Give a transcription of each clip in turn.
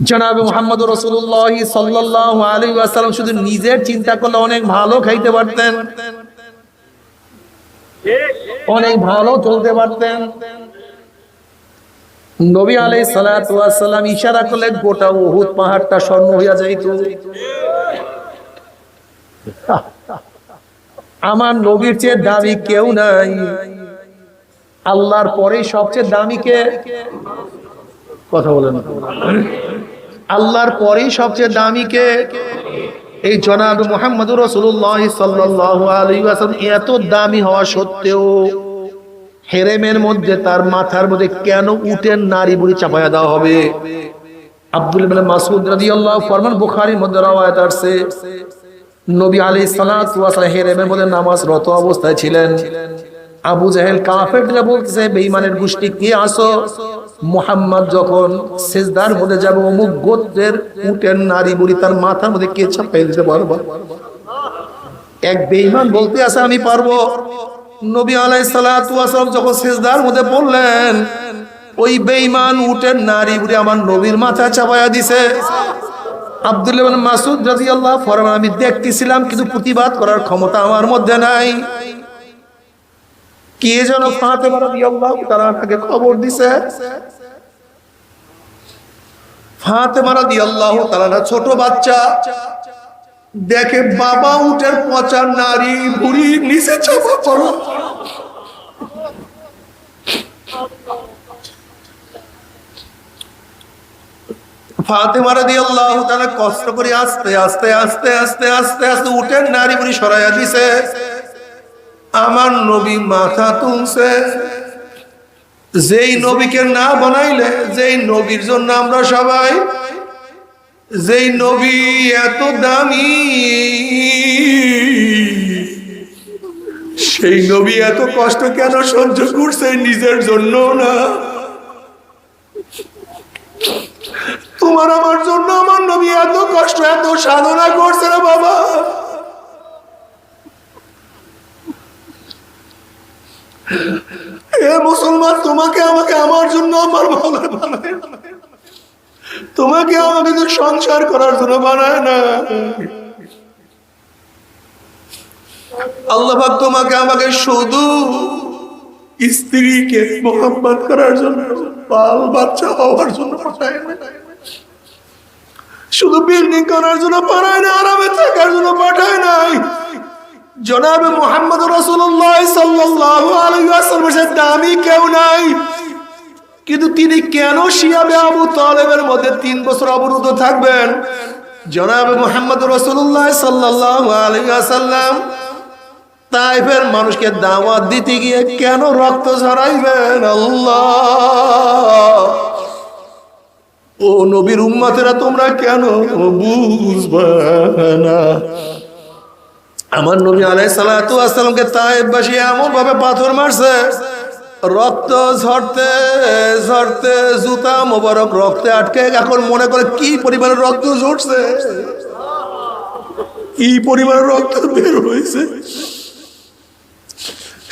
জনাবে মোহাম্মদ রসুল্লাহ সাল্লাহ আলী শুধু নিজের চিন্তা করলে অনেক ভালো খাইতে পারতেন। অনেক ভালো চলতে পারতেন। নবী আলাই সালাম ইশারা করলেন, গোটা ওহুদ পাহাড়টা স্বর্ণ হইয়া যাইত। আমার নবীর চেয়ে দামি কেউ নাই। আল্লাহর পরে সবচেয়ে দামি কে? কথা বলেন। আল্লাহর পরেই সবচেয়ে দামি কে? এই জনাব মোহাম্মদ রসুল্লাহ এত দামি হওয়া সত্ত্বেও হেরেমের মধ্যে তার মাথার মধ্যে কেন উটের নারী বুড়ি চাপায়া দেওয়া হবে? আব্দুল মাসউদ রাদিয়াল্লাহু ফরমান, বুখারীর মধ্যে আছে নবী আলাইহিস সালাম হেরেমের মধ্যে অবস্থায় ছিলেন। আবু জাহেল কাফেররা বলতেছে, বেঈমানের গোষ্ঠী কে আসো মুহাম্মদ যখন সেজদার মধ্যে যাবে, অমুক গোত্রের উটের নারী বুড়ি তার মাথার মধ্যে কে চাপাই দিতে পারব এক বেঈমান বলতে আছে, আমি পারব। নবী আলাই সালাম যখন সেজদার মধ্যে পড়লেন ওই বেঈমান উটের নারী বুড়ি আমার নবীর মাথা চাপায়া দিছে। আব্দুল্লাহ মাসুদ রাদিয়াল্লাহু ফরমান আমি দেখতেছিলাম, কিন্তু প্রতিবাদ করার ক্ষমতা আমার মধ্যে নাই। কে যেন তাআলা তাকে খবর দিছে? ফাতেমা রাদিয়াল্লাহু তাআলা ছোট বাচ্চা দেখে বাবা উটের পচা নারী বুড়ি নিচে চাপা পড়ো। দিয়ে আল্লাহ তারা কষ্ট করে আস্তে আস্তে আস্তে আস্তে আস্তে আস্তে উটের নারী বুড়ি সরাইয়া দিছে। আমার নবী মাথা তুলছে। যেই নবীকে না বানাইলে, যেই নবীর জন্য আমরা সবাই, যেই নবী এত দামি, সেই নবী এত কষ্ট কেন সহ্য করছে নিজের জন্য না? তোমার আমার জন্য আমার নবী এত কষ্ট, এত সাধনা করছে না বাবা। এ মুসলমান, তোমাকে আমাকে আমার জন্য আমার বানায় তোমাকে আমাকে তো সংসার করার জন্য বানায় না। আল্লাহ তোমাকে আমাকে শুধু স্ত্রীকে মোহাম্মত করার জন্য, বাল বাচ্চা হওয়ার জন্য শুধু বিল্ডিং করার জন্য পাঠায় না, আরামে থাকার জন্য পাঠায় নাই। জনাবে মোহাম্মদ রসুল্লাহ ওয়াসাল্লামের দামি কেউ নাই। কিন্তু তিনি কেন শিয়াবে আবু তালেবের মধ্যে তিন বছর অবরুদ্ধ থাকবেন? জনাবে মোহাম্মদ রসুল্লাহ সাল্লাল্লাহু আলাইহি ওয়াসাল্লাম তাইফের মানুষকে দাওয়াত দিতে গিয়ে কেন রক্ত ঝরাইবেন? আল্লাহ! ও নবীর উম্মতেরা তোমরা কেন বুঝবে না? আমার নবী আলাই আসসালামকে তাইফবাসী এমন ভাবে পাথর মারছে, রক্ত ঝরতে ঝরতে, জুতা মোবারক রক্তে আটকে এখন মনে করে কি পরিমাণে রক্ত ঝরছে? কি পরিমাণে রক্ত বের হয়েছে?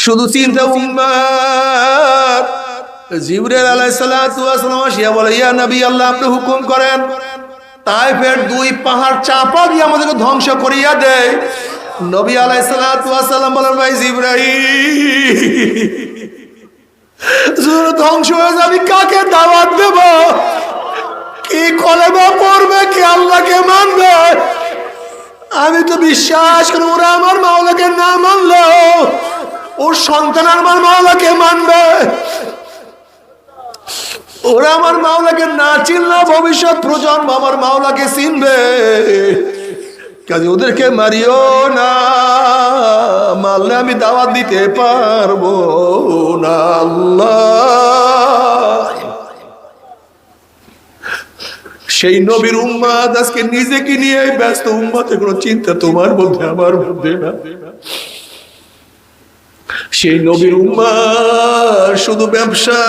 শুধু চিন্তা উম্মার। সালাতু ওয়াসসালাম আসিয়া বলে, ইয়া নবী, আল্লাহ আপনি হুকুম করেন তাইফের দুই পাহাড় চাপা দিয়ে আমাদেরকে ধ্বংস করিয়া দেয়। নবী ওয়াসসালাম বলেন, ভাই জিবরাইল ধ্বংস হয়ে যাবি, কাকে দাওয়াত দেব? কি কলেমা পড়বে, কি আল্লাহকে মানবে? আমি তো বিশ্বাস করি ওরা আমার মাওলাকে না মানলো ওর সন্তান আমার মাওলাকে মানবে। ওরা আমার মাওলাকে না চিনলেও ভবিষ্যৎ প্রজন্ম আমার মাওলাকে চিনবে। কাজে ওদেরকে মারিও না, মারলে আমি দাওয়াত দিতে পারব না, আল্লাহ। সেই নবীর উম্মাদ আজকে নিজেকে নিয়ে ব্যস্ত উম্মাতে কোনো চিন্তা তোমার মধ্যে, আমার মধ্যে না। সেই নবীর উম্মা শুধু ব্যবসা,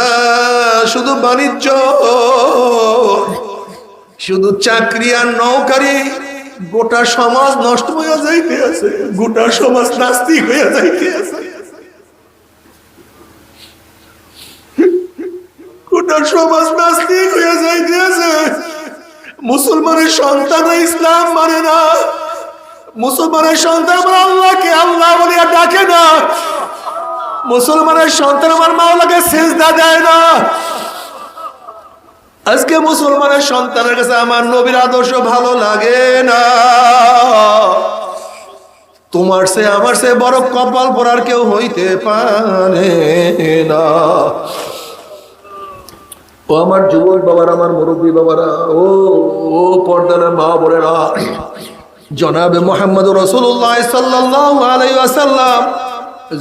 শুধু বাণিজ্য, শুধু চাকরি আর নৌকারি গোটা সমাজ নষ্ট হয়ে যাইতে আছে, গোটা সমাজ নাস্তিক হয়ে যাইতে আছে। গোটা সমাজ নাস্তিক যাইতে আছে। মুসলমানের সন্তান ইসলাম মানে না। মুসলমানের সন্তান আমার আল্লাহকে, আল্লাহ বলে ডাকে না। মুসলমানের সন্তান আমার মাওলাকে সেজদা দেয় না। আজকে মুসলমানের সন্তানের কাছে আমার নবীর আদর্শ ভালো লাগে না। তোমার সে আমার সে বড় কপাল পরার কেউ হইতে পারে না। ও আমার যুবক বাবারা, আমার মুরব্বী বাবারা, ও ও পর্দার মা বোনেরা, জনাবে মোহাম্মদ রসুল্লাহ সাল্লাল্লাহু আলাইহি ওয়াসাল্লাম,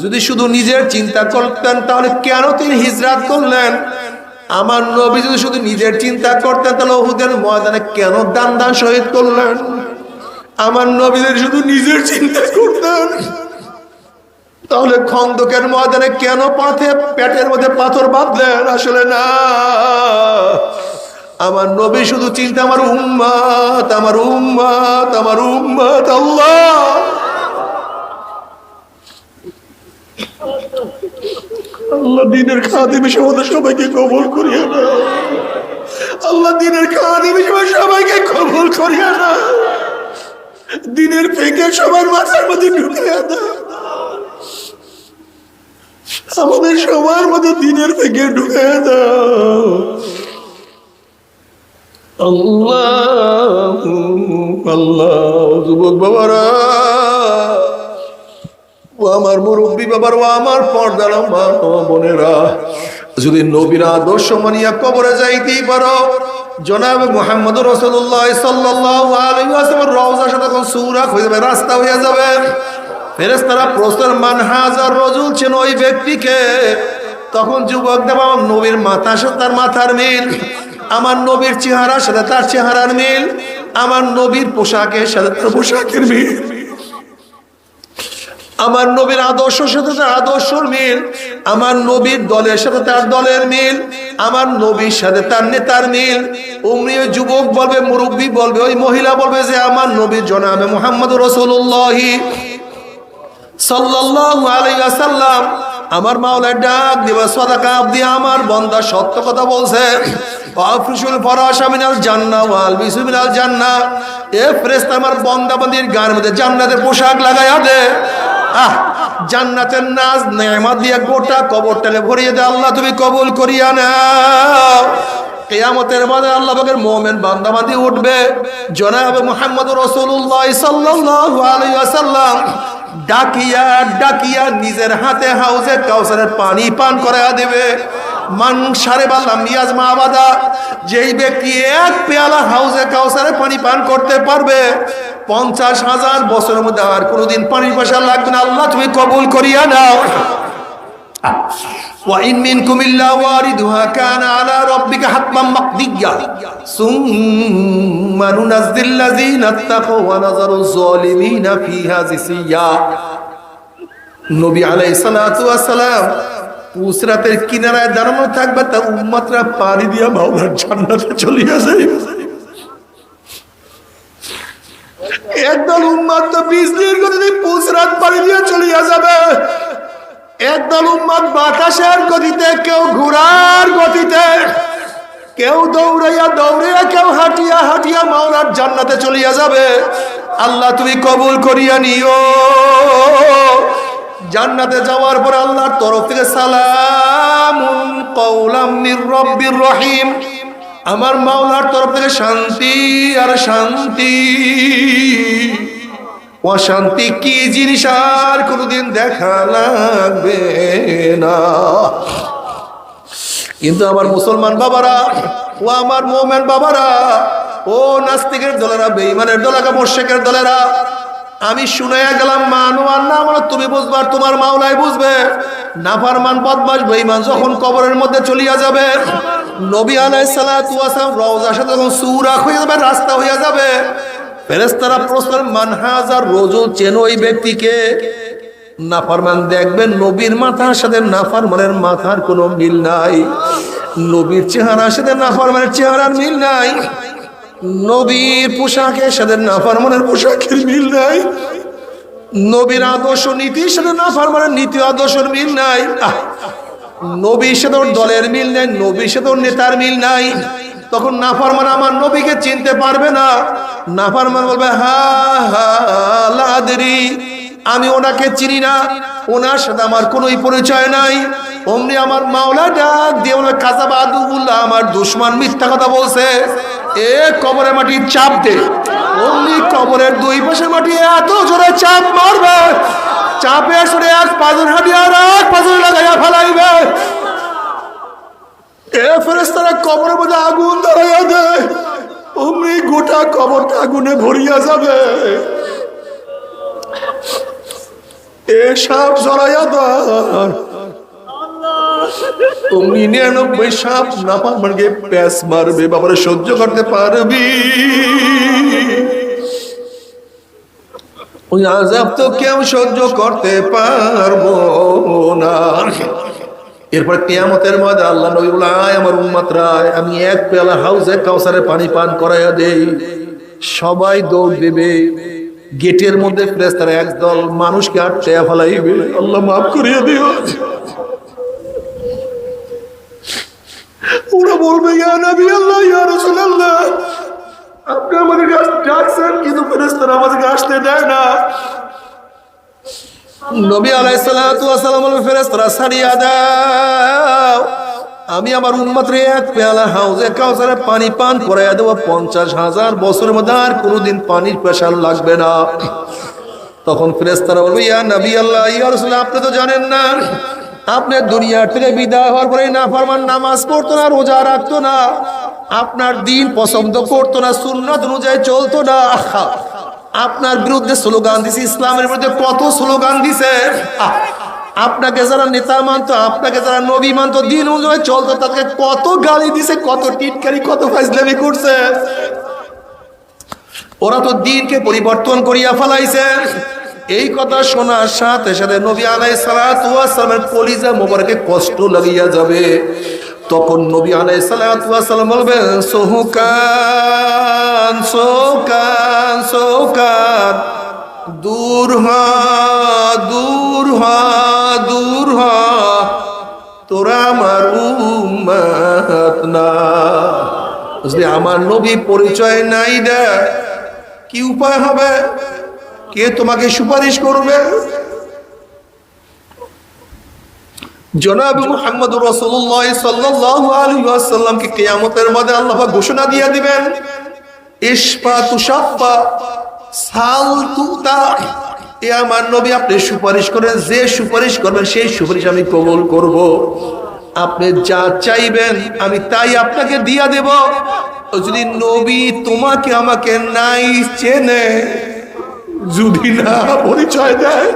যদি শুধু নিজের চিন্তা করতেন, তাহলে কেন তিনি হিজরাত করলেন? আমার নবী যদি শুধু নিজের চিন্তা করতেন, তাহলে ওহুদের ময়দানে কেন দান দান শহীদ করলেন? আমার নবী যদি শুধু নিজের চিন্তা করতেন, তাহলে খন্দকের ময়দানে কেন পাথে, পেটের মধ্যে পাথর বাঁধলেন? আসলে না। আমার নবী শুধু চিন্তা, আমার উম্মাত আমার উম্মাত আমার উম্মাত আল্লাহ। আল্লাহ দিনের খাদিম হিসেবে সবাইকে কবল করিয়া না আল্লাহ দিনের খাদিম হিসেবে সবাইকে কবল করিয়া না দিনের ফেকে সবার মাথার মধ্যে ঢুকিয়া দাও আমাদের সবার মধ্যে দিনের ফেকে ঢুকে দাও আল্লাহ আল্লাহ, যুবক বাবারা। ও আমার মুরব্বী বাবার ও আমার পর্দার মা ও বোনেরা, যদি নবীর আদর্শ মানিয়া কবরে যাইতেই পারো, জনাব মোহাম্মদ রসুল্লাহ আলাইহি ওয়াসাল্লাম রওজা সাথে তখন সুরাক হয়ে যাবে, রাস্তা হয়ে যাবে, ফেরেশতারা প্রশ্নের মান হাজার রজুল ছিল ওই ব্যক্তিকে। তখন যুবক দেব, আমার নবীর মাথা সাথে তার মাথার মিল, আমার নবীর চেহারার সাথে তার চেহারার মিল, আমার নবীর পোশাকের সাথে তার পোশাকের মিল। আমার নবীর আদর্শের সাথে তার আদর্শর মিল, আমার নবীর দলের সাথে তার দলের মিল, আমার নবীর সাথে তার নেতার মিল। অমনি যুবক বলবে, মুরব্বী বলবে, ওই মহিলা বলবে যে, আমার নবীর জনাবে মোহাম্মদ রসুল্লাহি সাল্লাল্লাহু আলাইহি ওয়াসাল্লাম আমার মাওলার ডাক দিবা সদাকা আব্দি আমার বন্দা সত্য কথা বলছে। আফরিসুল ফরাশা মিনাল জান্নাহ ওয়াল বিসু মিনাল জান্নাহ এ ফেরেশতা আমার বন্দা বন্দির গায়ের মধ্যে জান্নাতের পোশাক লাগাইয়া দে। আহ, জান্নাতের নাজ নেমা দিয়ে গোটা কবর টেলে ভরিয়ে দে আল্লাহ, তুমি কবুল করিয়া নাও। কেয়ামতের মাঝে আল্লাহ পাকের মোমেন বান্দাবান্দি উঠবে। জনাব মোহাম্মদ রসুল্লাহ সাল্লাহ আলাইসাল্লাম ডাকিয়া ডাকিয়া নিজের হাতে হাউজে কাউসারের পানি পান করা দেবে। মান সারে বাল্লাম মিয়াজ মাহবাদা যেই ব্যক্তি এক পেয়ালা হাউজে কাউসারে পানি পান করতে পারবে পঞ্চাশ হাজার বছরের মধ্যে আর কোনোদিন পানির পয়সা লাগবে না আল্লাহ তুমি কবুল করিয়া নাও وإن منكم إلا واردها كان على ربك حتما مقضيا ثم ننزل الذين اتقوا ونذر الظالمين فيها جثيا নবী আলাইহিস সালাতু ওয়াস সালাম উসরাতের কিনারায় দাঁড়ানো থাকবে, তা উম্মতরা পানি দিয়া মাওলার জান্নাতে চলিয়া যাইবে একদল উম্মত তো বিজলির গতিতে পুসরাত পানি দিয়ে চলিয়া যাবে, একদল উম্মত বাতাসের গতিতে, কেউ ঘোড়ার গতিতে, কেউ দৌড়াইয়া দৌড়াইয়া, কেউ হাঁটিয়া হাঁটিয়া মাওলার জান্নাতে চলিয়া যাবে। আল্লাহ তুমি কবুল করিয়া নিও। জান্নাতে যাওয়ার পর আল্লাহর তরফ থেকে সালাম কৌলাম মির রব্বির রহিম। আমার মাওলার তরফ থেকে শান্তি আর শান্তি। অশান্তি কি জিনিস আর কোনোদিন দেখা লাগবে না। কিন্তু আমার মুসলমান বাবারা, ও আমার মোমেন বাবারা, ও নাস্তিকের দলেরা বেইমানের দলেরা মোর্শেকের দলেরা আমি শুনাইয়া গেলাম মানু আর না মানে তুমি বুঝবার তোমার মাওলাই বুঝবে। নাফারমান বদমাস বেইমান যখন কবরের মধ্যে চলিয়া যাবে, নবী আলাই সালাম রওজা সাথে যখন সুরাখ হয়ে যাবে রাস্তা হইয়া যাবে। ফেরেস্তারা প্রশ্ন মানহাজ আর রোজু, চেন ওই ব্যক্তিকে নাফারমান দেখবেন, নবীর মাথার সাথে নাফারমানের মাথার কোনো মিল নাই। নবীর চেহারার সাথে নাফারমানের চেহারার মিল নাই। নবীর পোশাকের সাথে নাফারমানের পোশাকের মিল নাই। নবীর আদর্শ নীতির সাথে নাফারমানের নীতি আদর্শের মিল নাই। নবীর সাথে দলের মিল নাই নবীর সাথে নেতার মিল নাই। তখন নাফারমান আমার নবীকে চিনতে পারবে না। নাফারমান বলবে, হা হা, লাদেরি। আমি ওনাকে চিনি না। ওনার সাথে আমার কোনোই পরিচয় নাই। অমনি আমার মাওলা ডাক দিয়ে ওনার কাজা বাদুল্লাহ আমার দুশ্মন মিথ্যা কথা বলছে। এ কবরে মাটি চাপ দে। অমনি কবরের দুই পাশে মাটি এত জোরে চাপ মারবে। চাপে সরে এক পাঁচজন হাঁটি আর এক পাঁচজন লাগাইয়া ফেলাইবে। এ ফেরেস্তারা কবরের মধ্যে আগুন ধরাইয়া দেয়। অমনি গোটা কবরটা আগুনে ভরিয়া যাবে। এ সাপ জড়াইয়া দেয় অমনি নিরানব্বই সাপ নাপার মার্গে প্যাস মারবে, বাবারে সহ্য করতে পারবি। ওই আজাব তো কেউ সহ্য করতে পারব না। এরপর কেয়ামতের মধ্যে আল্লাহ নবী বলে, আয় আমার উম্মাত রায়, আমি এক পেলা হাউসে কাউসারে পানি পান করাইয়া দেই। সবাই দৌড় দেবে। গেটের মধ্যে ফ্রেস্তারা একদল মানুষকে আটকে ফেলাইবে। আল্লাহ মাফ করিয়ে দিও। ওরা বলবে, ইয়া নবী আল্লাহ, ইয়া রাসূলুল্লাহ, আপনি আমাদের কাছে ডাকছেন, কিন্তু ফেরেশতারা আমাদেরকে আসতে দেয় না। নবী আলাইহিসসালাতু ওয়াসালাম বলবে, ফেরেশতারা সারিয়া দাও। আমি আমার উম্মতরে এক পেয়ালা হাউজে কাউসারে পানি পান করাইয়া দেবো। পঞ্চাশ হাজার বছরের মধ্যে আর কোনোদিন পানির প্রেশার লাগবে না। তখন ফেরেস্তারা বলবে, ইয়া নবী আল্লাহ, ইয়া রাসূল আপনি তো জানেন না। আপনি দুনিয়ার থেকে বিদায় হওয়ার পরে না ফরমান নামাজ পড়তো না, রোজা রাখতো না। আপনার দিন পছন্দ করতো না, সুন্নাত অনুযায়ী চলতো না। আপনার বিরুদ্ধে স্লোগান দিছে, ইসলামের বিরুদ্ধে কত স্লোগান দিছে। আপনাকে যারা নেতা মানতো, আপনাকে যারা নবী মানতো, দিন অনুযায়ী চলতো তাকে কত গালি দিছে, কত টিটকারি, কত ফাইজলামি করছে। ওরা তো দিনকে পরিবর্তন করিয়া ফেলাইছে। এই কথা শোনার সাথে সাথে নবী আলাই সালামের কলিজা মোবারকে কষ্ট লাগিয়া যাবে। তখন নবী আলাই সালাম বলবেন সোহকান সোকান সোকান। দূর হ, দূর দূর তোরা উম্মত না। বুঝলি, আমার নবী পরিচয় নাই দেয় কি উপায় হবে? কে তোমাকে সুপারিশ করবে? জনাব মুহাম্মদ রাসূলুল্লাহ সাল্লাল্লাহু আলাইহি ওয়াসাল্লামকে কিয়ামতের মধ্যে আল্লাহ ঘোষণা দিয়ে দিবেন, ইশফা তুশাফা এ আমার নবী আপনি সুপারিশ করেন যে সুপারিশ করবেন, সেই সুপারিশ আমি কবুল করব। আপনি যা চাইবেন, আমি তাই আপনাকে দিয়া দেব। যদি নবী তোমাকে আমাকে নাই চেনে, যদি না পরিচয় দেয়,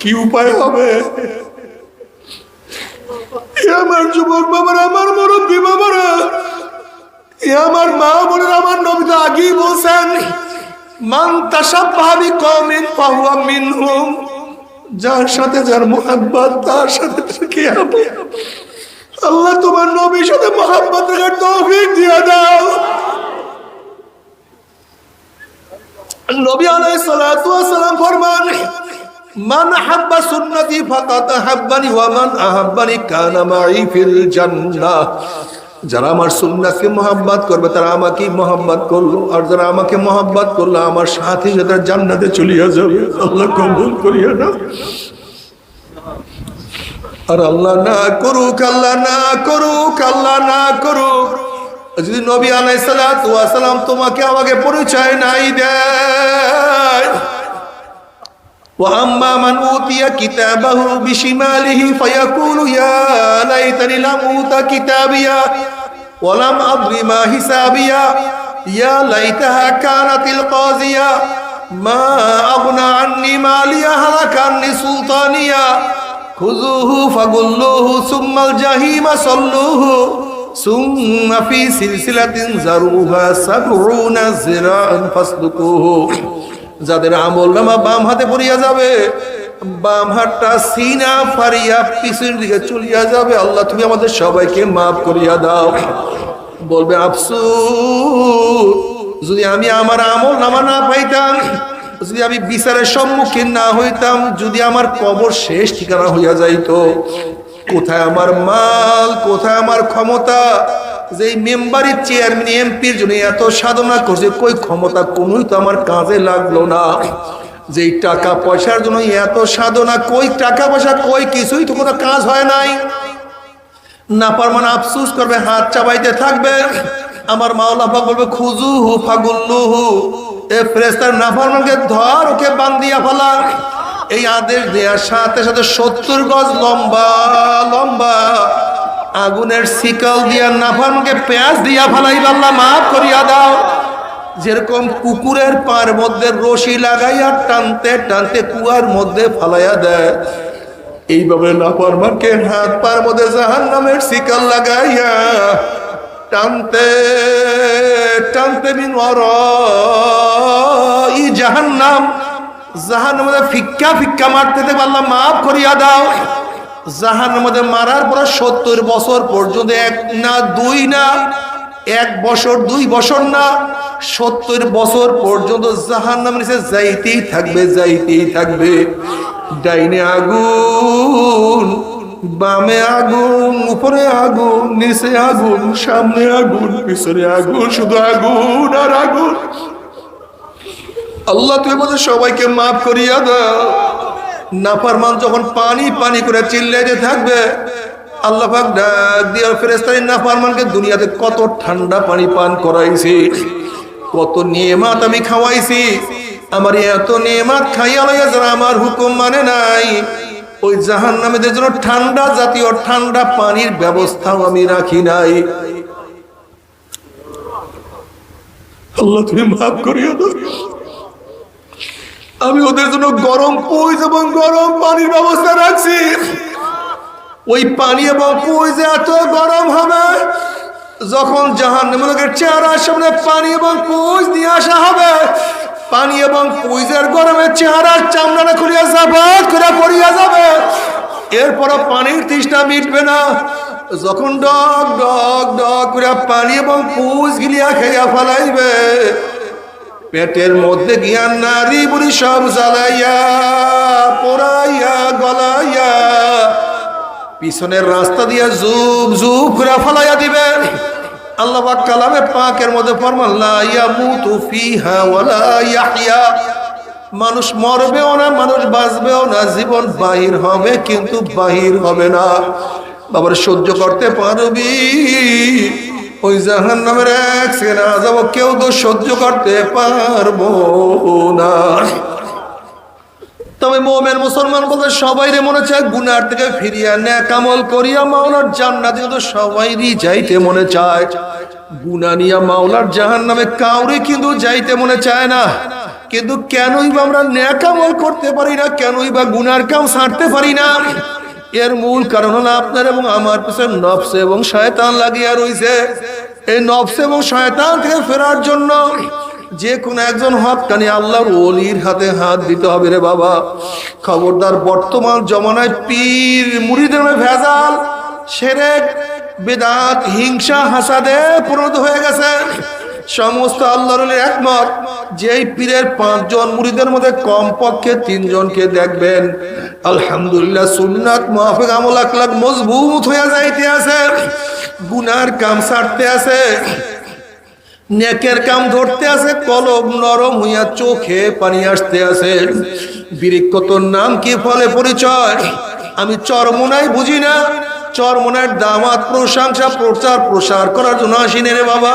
কি উপায় হবে? আমার যুবক বাবারা, আমার মুরব্বী বাবারা আমার মা বোনের, আমার নবী তো আগেই বলছেন মান তাসাব্বাহাবি কওমিন ফাহুয়া মিনহুম, যার সাথে যার মোহাব্বত, তার সাথে থেকে আল্লাহ তোমার নবীর সাথে মোহাব্বত রাখার তৌফিক দিয়ে দাও। নবী আলাইহিস সালাতু ওয়াস সালাম ফরমান, মান হাব্বা সুন্নতি ফাকাত হাব্বানি ওয়া মান আহাব্বানি কানা মাই ফিল জান্নাহ। যারা আমার সুন্নাতকে মোহাব্বত করবে, তারা আমাকে মোহাব্বত করল। আর যারা আমাকে মোহাব্বত করল, আমার সাথে সাথে জান্নাতে চলিয়া যাবে। আল্লাহ কবুল করিয়া না আর আল্লাহ না করুক, আল্লাহ না করুক, আল্লাহ না করুক। যদি নবী আলাই সালাম তোমাকে আমাকে পরিচয় নাই দেয় وأما من أوتي كتابه بشماله فيقول يا ليتني لم أوت كتابيا ولم أدر ما حسابيا. يا ليتها كانت القاضية. ما أغنى عني ماليا هلك عني سلطانيا. خذوه فغلوه ثم الجحيم صلوه. ثم في سلسلة زروها سبعون ذراعا فاسلكوه যাদের আমল নামা বাম হাতে পড়িয়া যাবে, বাম হাতটা সিনা ফারিয়া পিছনের দিকে চলিয়া যাবে। আল্লাহ, তুমি আমাদের সবাইকে মাফ করিয়া দাও। বলবে, আফসুস, যদি আমি আমার আমল নামা না পাইতাম, যদি আমি বিচারের সম্মুখীন না হইতাম, যদি আমার কবর শেষ ঠিকানা হইয়া যাইতো, কোথায় আমার মাল, কোথায় আমার ক্ষমতা যে মেম্বারি চেয়ারম্যান এমপির জন্য এত সাধনা করছে, কই ক্ষমতা? কোনোই তো আমার কাজে লাগল না। যেই টাকা পয়সার জন্য এত সাধনা, কই টাকা পয়সা, কই কিছুই তো কোনো কাজ হয় নাই। না পার মানে আফসুস করবে, হাত চাবাইতে থাকবে। আমার মাওলা পাক বলবে খুজু হু ফাগুল্লু হু এ ফেরেস্তার নাফরমানকে ধর, ওকে বান্দিয়া ফেলা। এই আদেশ দেওয়ার সাথে সাথে সত্তর গজ লম্বা লম্বা। আগুনের শিকল দিয়া নাফানকে পেঁয়াজ দিয়া ফেলাই আল্লাহ মাফ করিয়া দাও। যেরকম কুকুরের পার মধ্যে রশি লাগাইয়া টানতে টানতে কুয়ার মধ্যে ফালাইয়া দেয়, এইভাবে নাফরমানকে হাত পার মধ্যে জাহান নামের শিকল লাগাইয়া টানতে টানতে বিন ই জাহান নাম জাহান মধ্যে ফিক্কা ফিক্কা মারতে আল্লাহ মাফ করিয়া দাও। জাহান মধ্যে মারার পর সত্তর বছর পর্যন্ত এক না, দুই না, এক বছর, দুই বছর না, সত্তর বছর পর্যন্ত জাহান নিচে যাইতেই থাকবে যাইতেই থাকবে। ডাইনে আগুন, বামে আগুন, উপরে আগুন, নিচে আগুন, সামনে আগুন, পিছনে আগুন, শুধু আগুন আর আগুন। আল্লাহ তুই আমাদের সবাইকে মাফ করিয়া দাও। নাফারমান যখন পানি পানি করে চিল্লাইতে থাকবে, আল্লাহ পাক ডাক দিয়ে ফেরেস্তানি নাফারমানকে দুনিয়াতে কত ঠান্ডা পানি পান করাইছি, কত নিয়মাত আমি খাওয়াইছি। আমার এত নিয়মাত খাইয়া লইয়া যারা আমার হুকুম মানে নাই, ওই জাহান নামেদের জন্য ঠান্ডা জাতীয় ঠান্ডা পানির ব্যবস্থাও আমি রাখি নাই। আল্লাহ তুমি মাফ করিয়া দাও আমি ওদের জন্য গরম পুইজ এবং গরম পানির ব্যবস্থা রাখছি। ওই পানি এবং পুইজ এত গরম হবে, যখন জাহান নামের চেহারার সামনে পানি এবং পুইজ নিয়ে আসা হবে, পানি এবং পুইজের গরমে চেহারার চামড়াটা খুলিয়া জাবাত করে পড়িয়া যাবে। এরপর পানির তৃষ্ণা মিটবে না। যখন ডক ডক ডক করে পানি এবং পুজ গিলিয়া খেয়া ফেলাইবে পেটের মধ্যে গিয়া নারী বুড়ি সব জ্বালাইয়া, পোড়াইয়া, গলাইয়া, পিছনের রাস্তা দিয়া জুব জুব করে ফলাইয়া দিবে। আল্লাহ পাক কালামে পাকের মধ্যে ফরমান, লা ইয়ামুতু ফিহা ওয়ালা মানুষ মরবেও না, মানুষ বাঁচবেও না, জীবন বাহির হবে কিন্তু বাহির হবে না। বাবার সহ্য করতে পারবি। ওই জাহান নামের এক সেনা কেউ তো সহ্য করতে পারব না। তবে মোমেন মুসলমান বলতে সবাই রে মনে চায়, গুনার থেকে ফিরিয়া ন্যাকামল করিয়া মাওলার জান্নাতে কিন্তু সবাইরই যাইতে মনে চায়। গুনা নিয়া মাওলার জাহান নামে কাউরে কিন্তু যাইতে মনে চায় না। কিন্তু কেনই বা আমরা ন্যাকামল করতে পারি না, কেনই বা গুনার কাম ছাড়তে পারি না। এর মূল কারণ হলো আপনার এবং আমার পিছনে নফস এবং শয়তান লাগিয়া রইছে। এই নফস এবং শয়তান থেকে ফেরার জন্য যে কোনো একজন হকানি আল্লাহর ওলির হাতে হাত দিতে হবে রে বাবা। খবরদার, বর্তমান জমানায় পীর মুড়িদের ভেজাল, সেরেক, বেদাত, হিংসা, হাসাদে পরিণত হয়ে গেছে। সমস্ত আল্লাহর একমত যেই পীরের পাঁচজন মুড়িদের মধ্যে কমপক্ষে তিনজনকে দেখবেন, আলহামদুলিল্লাহ সুন্নাত মাহফিক আমল আকলাক মজবুত হয়ে যাইতে আছে, গুনার কাম ছাড়তে আছে, নেকের কাম ধরতে আছে, কলম নরম হইয়া চোখে পানি আসতে আছে। বৃক্ষতর নাম কি ফলে পরিচয়? আমি চরমোনাই বুঝি না। চরমোনার দামাত প্রশংসা প্রচার প্রসার করার জন্য আসিনি রে বাবা।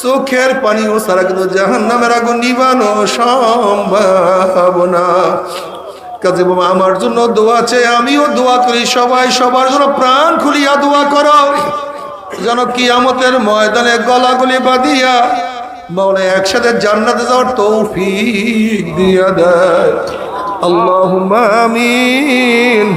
চোখের পানিও সারা কিন্তু জাহান নামের আগুন নিবানো সম্ভব না কাজে বাবা, আমার জন্য দোয়া চেয়ে আমিও দোয়া করি, সবাই সবার জন্য প্রাণ খুলিয়া দোয়া করো। যেন কি কিয়ামতের ময়দানে গলাগুলি বাঁধিয়া মাওলা একসাথে জান্নাতে যাওয়ার তৌফিক দিয়া দেয়। আল্লাহুম্মা আমিন।